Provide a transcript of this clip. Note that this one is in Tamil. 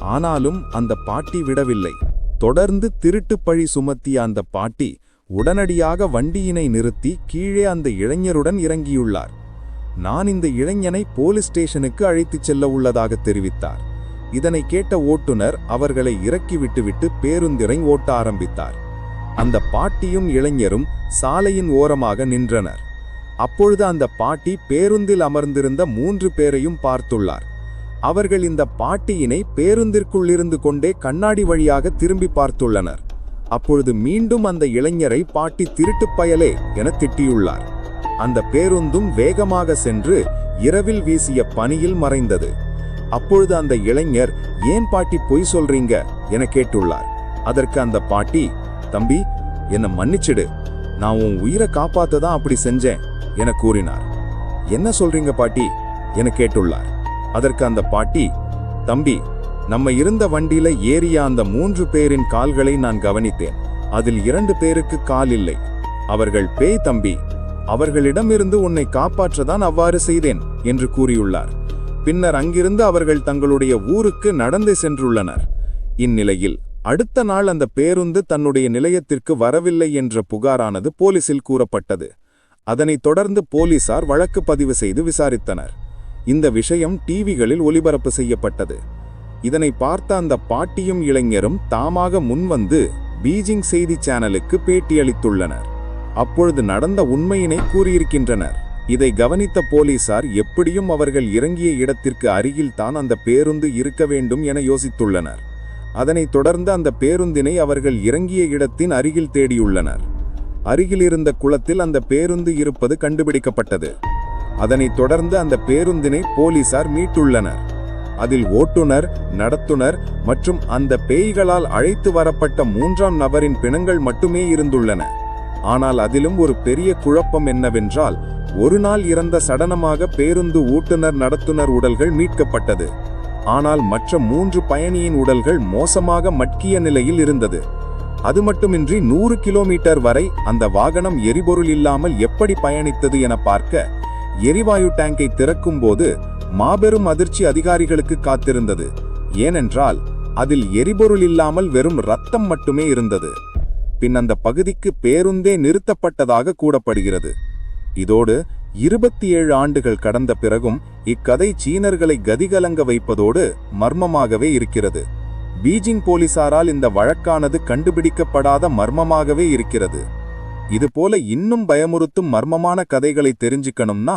ஆனாலும் அந்த பாட்டி விடவில்லை. தொடர்ந்து திருட்டுப் பழி சுமத்திய அந்த பாட்டி உடனடியாக வண்டியினை நிறுத்தி கீழே அந்த இளைஞருடன் இறங்கியுள்ளார். நான் இந்த இளைஞனை போலீஸ் ஸ்டேஷனுக்கு அழைத்துச் செல்ல உள்ளதாக தெரிவித்தார். இதனை கேட்ட ஓட்டுநர் அவர்களை இறக்கி விட்டுவிட்டு பேருந்திரை ஓட்ட ஆரம்பித்தார். அந்த பாட்டியும் இளைஞரும் சாலையின் ஓரமாக நின்றனர். அப்பொழுது அந்த பாட்டி பேருந்தில் அமர்ந்திருந்த மூன்று பேரையும் பார்த்துள்ளார். அவர்கள் இந்த பாட்டியினை பேருந்திற்குள்ளிருந்து கொண்டே கண்ணாடி வழியாக திரும்பி பார்த்துள்ளனர். அப்பொழுது மீண்டும் அந்த இளைஞரை பாட்டி திருட்டுப் பயலே என திட்டியுள்ளார். அந்த பேருந்தும் வேகமாக சென்று இரவில் வீசிய பனியில் மறைந்தது. அப்பொழுது அந்த இளைஞர் ஏன் பாட்டி பொய் சொல்றீங்க? என கேட்டுள்ளார். அதற்கு அந்த பாட்டி தம்பி என்னை மன்னிச்சிடு. நான் உன் உயிரை காப்பாத்த தான் அப்படி செஞ்சேன் என கூறினார். என்ன சொல்றீங்க பாட்டி? என கேட்டுள்ளார். அதற்கு அந்த பாட்டி தம்பி நம்ம இருந்த வண்டியில ஏறிய அந்த மூன்று பேரின் கால்களை நான் கவனித்தேன். அதில் இரண்டு பேருக்கு கால் இல்லை. அவர்கள் பேய் தம்பி அவர்களிடமிருந்து உன்னை காப்பாற்றதான் அவ்வாறு செய்தேன் என்று கூறியுள்ளார். பின்னர் அங்கிருந்து அவர்கள் தங்களுடைய ஊருக்கு நடந்து சென்றுள்ளனர். இந்நிலையில் அடுத்த நாள் அந்த பேருந்து தன்னுடைய நிலையத்திற்கு வரவில்லை என்ற புகாரானது போலீசில் கூறப்பட்டது. அதனைத் தொடர்ந்து போலீசார் வழக்கு பதிவு செய்து விசாரித்தனர். இந்த விஷயம் டிவிகளில் ஒளிபரப்பு செய்யப்பட்டது. இதனை பார்த்த அந்த பாட்டியும் இளைஞரும் தாமாக முன்வந்து பீஜிங் செய்தி சேனலுக்கு பேட்டியளித்துள்ளனர் அப்பொழுது நடந்த உண்மையினை கூறியிருக்கின்றனர். இதை கவனித்த போலீசார் எப்படியும் அவர்கள் இறங்கிய இடத்திற்கு அருகில்தான் அந்த பேருந்து இருக்க வேண்டும் என யோசித்துள்ளனர். அதனைத் தொடர்ந்து அந்த பேருந்தினை அவர்கள் இறங்கிய இடத்தின் அருகில் தேடியுள்ளனர். அருகில் இருந்த குளத்தில் அந்த பேருந்து இருப்பது கண்டுபிடிக்கப்பட்டது. அதனைத் தொடர்ந்து அந்த பேருந்தினை போலீசார் மீட்டுள்ளனர். அதில் ஓட்டுநர் நடத்துனர் மற்றும் அந்த பேய்களால் அழைத்து வரப்பட்ட மூன்றாம் நபரின் பிணங்கள் மட்டுமே இருந்துள்ளன. ஆனால் அதிலும் ஒரு பெரிய குழப்பம் என்னவென்றால் ஒரு நாள் இறந்த சடனமாக பேருந்து ஓட்டுநர் நடத்துனர் உடல்கள் மீட்கப்பட்டது. ஆனால் மற்ற மூன்று பயணியின் உடல்கள் மோசமாக மட்கிய நிலையில் இருந்தது. அது மட்டுமின்றி நூறு கிலோமீட்டர் வரை அந்த வாகனம் எரிபொருள் இல்லாமல் எப்படி பயணித்தது என பார்க்க எரிவாயு டேங்கை திறக்கும் போது மாபெரும் அதிர்ச்சி அதிகாரிகளுக்கு காத்திருந்தது. ஏனென்றால் அதில் எரிபொருள் இல்லாமல் வெறும் ரத்தம் மட்டுமே இருந்தது. பின் அந்த பகுதிக்கு பேருந்தே நிறுத்தப்பட்டதாக கூறப்படுகிறது. இதோடு இருபத்தி ஏழு ஆண்டுகள் கடந்த பிறகும் இக்கதை சீனர்களை கதிகலங்க வைப்பதோடு மர்மமாகவே இருக்கிறது. பீஜிங் போலீசாரால் இந்த வழக்கானது கண்டுபிடிக்கப்படாத மர்மமாகவே இருக்கிறது. இதுபோல இன்னும் பயமுறுத்தும் மர்மமான கதைகளை தெரிஞ்சுக்கணும்னா